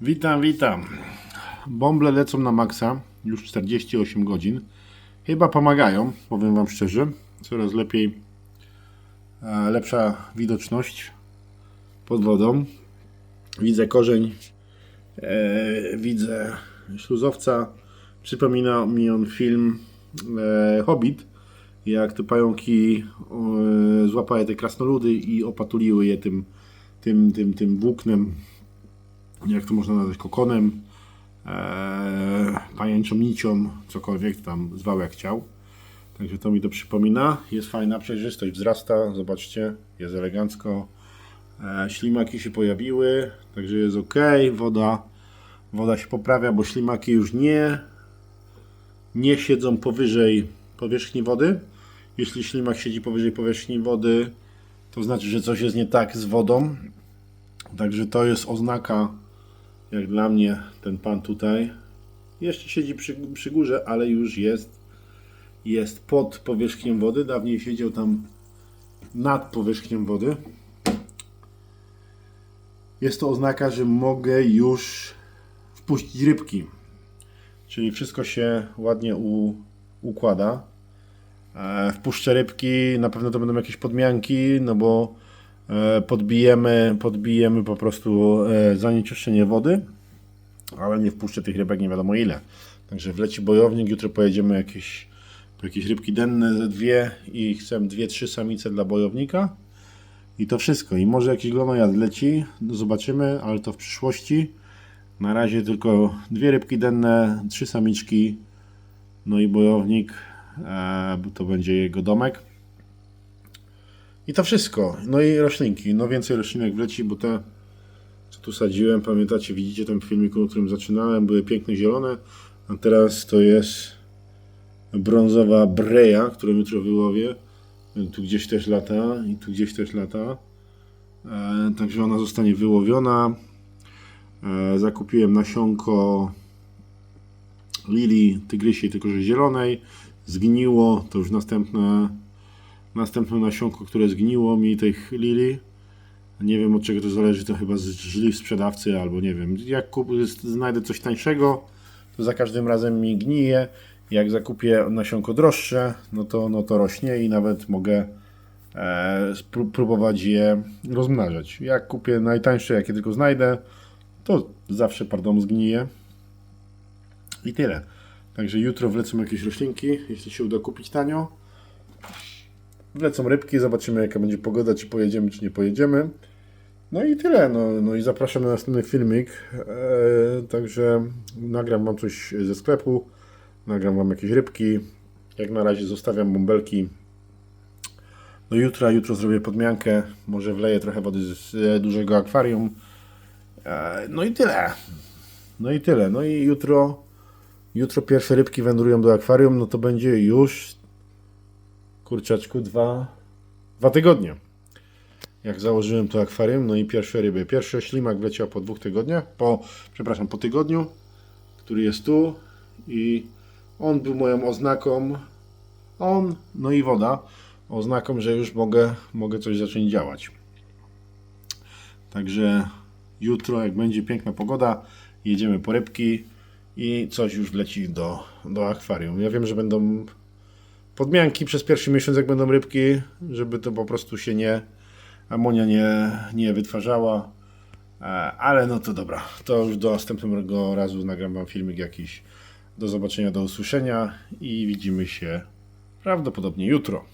Witam, witam. Bąble lecą na maksa, już 48 godzin. Chyba pomagają, powiem Wam szczerze. Coraz lepiej, e, lepsza widoczność pod wodą. Widzę korzeń, e, widzę śluzowca. Przypomina mi on film e, Hobbit, jak te pająki e, złapały te krasnoludy i opatuliły je tym, tym, tym, tym włóknem jak to można nazwać, kokonem, e, pajęczą nicią, cokolwiek tam zwał jak chciał. Także to mi to przypomina. Jest fajna przejrzystość, wzrasta, zobaczcie, jest elegancko. E, ślimaki się pojawiły, także jest ok. Woda, woda się poprawia, bo ślimaki już nie, nie siedzą powyżej powierzchni wody. Jeśli ślimak siedzi powyżej powierzchni wody, to znaczy, że coś jest nie tak z wodą. Także to jest oznaka, jak dla mnie, ten pan tutaj. Jeszcze siedzi przy, przy górze, ale już jest, jest pod powierzchnią wody. Dawniej siedział tam nad powierzchnią wody. Jest to oznaka, że mogę już wpuścić rybki. Czyli wszystko się ładnie u, układa. E, Wpuszczę rybki, na pewno to będą jakieś podmianki, no bo podbijemy, podbijemy po prostu e, zanieczyszczenie wody, ale nie wpuszczę tych rybek nie wiadomo ile. Także wleci bojownik, jutro pojedziemy jakieś, jakieś rybki denne ze dwie i chcę dwie, trzy samice dla bojownika. I to wszystko. I może jakiś glonojad leci, no zobaczymy, ale to w przyszłości. Na razie tylko dwie rybki denne, trzy samiczki, no i bojownik, e, to będzie jego domek. I to wszystko. No i roślinki. No więcej roślinek wleci, bo te, co tu sadziłem, pamiętacie, widzicie ten filmik, o którym zaczynałem, były piękne zielone, a teraz to jest brązowa breja, którą jutro wyłowię. Tu gdzieś też lata i tu gdzieś też lata. E, także ona zostanie wyłowiona. E, zakupiłem nasionko lilii tygrysiej, tylko że zielonej. Zgniło, to już następne, następne nasionko, które zgniło mi tych lilii. Nie wiem od czego to zależy, to chyba z żliw sprzedawcy albo nie wiem. Jak kup, znajdę coś tańszego, to za każdym razem mi gnije. Jak zakupię nasionko droższe, no to, no to rośnie i nawet mogę e, próbować je rozmnażać. Jak kupię najtańsze, jakie tylko znajdę, to zawsze, pardon, zgnije. I tyle. Także jutro wlecą jakieś roślinki, jeśli się uda kupić tanio. Wlecą rybki, zobaczymy jaka będzie pogoda, czy pojedziemy, czy nie pojedziemy. No i tyle. No, no i zapraszam na następny filmik. E, także nagram Wam coś ze sklepu. Nagram Wam jakieś rybki. Jak na razie zostawiam bąbelki. No jutro, jutro zrobię podmiankę. Może wleję trochę wody z dużego akwarium. E, no i tyle. No i tyle. No i jutro, jutro pierwsze rybki wędrują do akwarium. No to będzie już kurczaczku dwa, dwa tygodnie. Jak założyłem to akwarium, no i pierwsze ryby. Pierwszy ślimak wleciał po dwóch tygodniach, po, przepraszam, po tygodniu, który jest tu i on był moją oznaką, on, no i woda, oznaką, że już mogę, mogę coś zacząć działać. Także jutro, jak będzie piękna pogoda, jedziemy po rybki i coś już wleci do, do akwarium. Ja wiem, że będą podmianki przez pierwszy miesiąc, jak będą rybki, żeby to po prostu się nie, amonia nie, nie wytwarzała. E, Ale no to dobra, to już do następnego razu nagram Wam filmik jakiś. Do zobaczenia, do usłyszenia i widzimy się prawdopodobnie jutro.